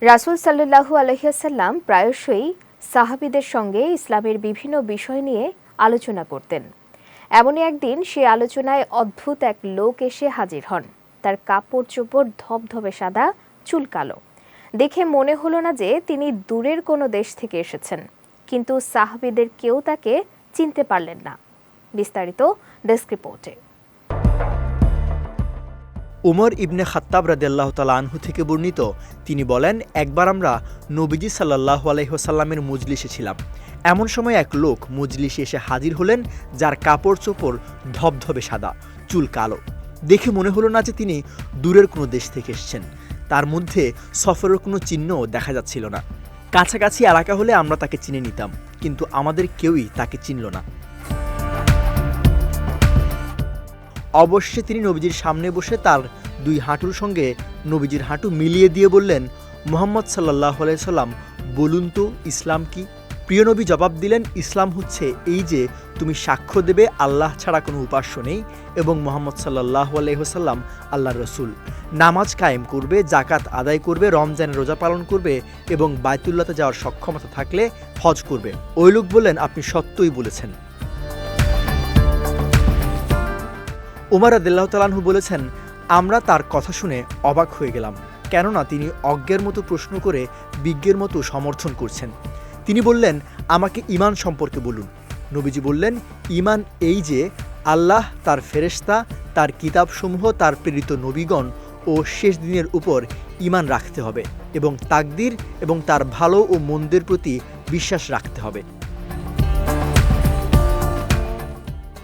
রাসুল সাল্লাহু আলহিহাসাল্লাম প্রায়শই সাহাবিদের সঙ্গে ইসলামের বিভিন্ন বিষয় নিয়ে আলোচনা করতেন। এমনই একদিন সে আলোচনায় অদ্ভুত এক লোক এসে হাজির হন। তার কাপড় চোপড় ধবধবে সাদা, চুল কালো। দেখে মনে হলো না যে তিনি দূরের কোনো দেশ থেকে এসেছেন। কিন্তু সাহাবিদের কেউ তাকে চিনতে পারলেন না। বিস্তারিত ডেস্ক রিপোর্টে। উমর ইবনে খাত্তাব রাদিয়াল্লাহ তালা আনহু থেকে বর্ণিত, তিনি বলেন, একবার আমরা নবীজি সাল্লাহ আলহিহসাল্লামের মজলিসে ছিলাম। এমন সময় এক লোক মজলিসে এসে হাজির হলেন, যার কাপড় চোপড় ধবধবে সাদা, চুল কালো। দেখে মনে হলো না যে তিনি দূরের কোনো দেশ থেকে এসেছেন। তার মধ্যে সফরের কোনো চিহ্নও দেখা যাচ্ছিল না। কাছাকাছি এলাকা হলে আমরা তাকে চিনে নিতাম, কিন্তু আমাদের কেউই তাকে চিনল না। অবশ্যই তিনি নবীজির সামনে বসে তার দুই হাঁটুর সঙ্গে নবীজির হাঁটু মিলিয়ে দিয়ে বললেন, মোহাম্মদ সাল্লাহ সাল্লাম বলুন তো ইসলাম কি? প্রিয় নবী জবাব দিলেন, ইসলাম হচ্ছে এই যে তুমি সাক্ষ্য দেবে আল্লাহ ছাড়া কোনো উপাস্য নেই এবং মোহাম্মদ সাল্লাহ আলহিহসাল্লাম আল্লাহ রসুল। নামাজ কায়েম করবে জাকাত আদায় করবে, রমজানের রোজা পালন করবে এবং বায়তুল্লাতে যাওয়ার সক্ষমতা থাকলে হজ করবে। ওই লোক বললেন, আপনি সত্যই বলেছেন। উমার আদিল্লাহ তালাহু বলেছেন, আমরা তার কথা শুনে অবাক হয়ে গেলাম, কেননা তিনি অজ্ঞের মতো প্রশ্ন করে বিজ্ঞের মতো সমর্থন করছেন। তিনি বললেন, আমাকে ইমান সম্পর্কে বলুন। নবীজি বললেন ইমান এই যে, আল্লাহ তার ফেরেশতা, তার কিতাবসমূহ, তার প্রেরিত নবীগণ ও শেষ দিনের উপর ইমান রাখতে হবে এবং তাকদির এবং তার ভালো ও মন্দের প্রতি বিশ্বাস রাখতে হবে।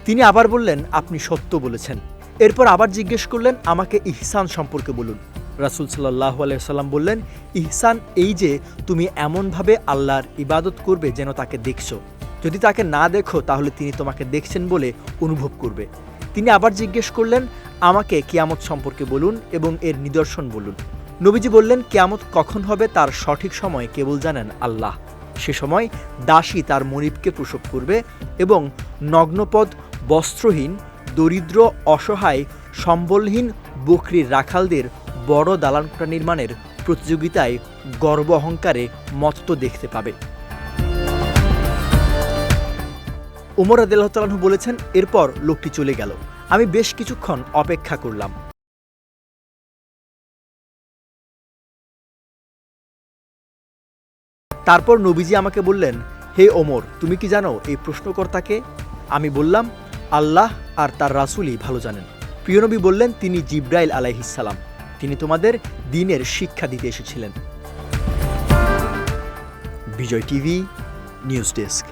তিনি আবার বললেন, আপনি সত্য বলেছেন। এরপর আবার জিজ্ঞেস করলেন, আমাকে ইহসান সম্পর্কে বলুন। রাসুল সাল্লাহ আলাইসাল্লাম বললেন, ইহসান এই যে, তুমি এমনভাবে আল্লাহর ইবাদত করবে যেন তাকে দেখছ। যদি তাকে না দেখো, তাহলে তিনি তোমাকে দেখছেন বলে অনুভব করবে। তিনি আবার জিজ্ঞেস করলেন, আমাকে কিয়ামত সম্পর্কে বলুন এবং এর নিদর্শন বলুন। নবীজি বললেন, কিয়ামত কখন হবে তার সঠিক সময় কেবল জানেন আল্লাহ। সে সময় দাসী তার মনিবকে প্রসব করবে এবং নগ্নপদ বস্ত্রহীন, দরিদ্র, অসহায়, সম্বলহীন, বকরির রাখালদের বড় দালানকোঠা নির্মাণের প্রতিযোগিতায় গর্ব অহংকারে মত্ত দেখতে পাবে। উমর আদিল্লাহ বলেছেন, এরপর লোকটি চলে গেল। আমি বেশ কিছুক্ষণ অপেক্ষা করলাম। তারপর নবীজি আমাকে বললেন, হে ওমর, তুমি কি জানো এই প্রশ্নকর্তাকে? আমি বললাম আল্লাহ আর তার রাসুলই ভালো জানেন। প্রিয়নবী বললেন, তিনি জিব্রাইল আলাইহিসালাম তিনি তোমাদের দিনের শিক্ষা দিতে এসেছিলেন। Bijoy TV, news desk.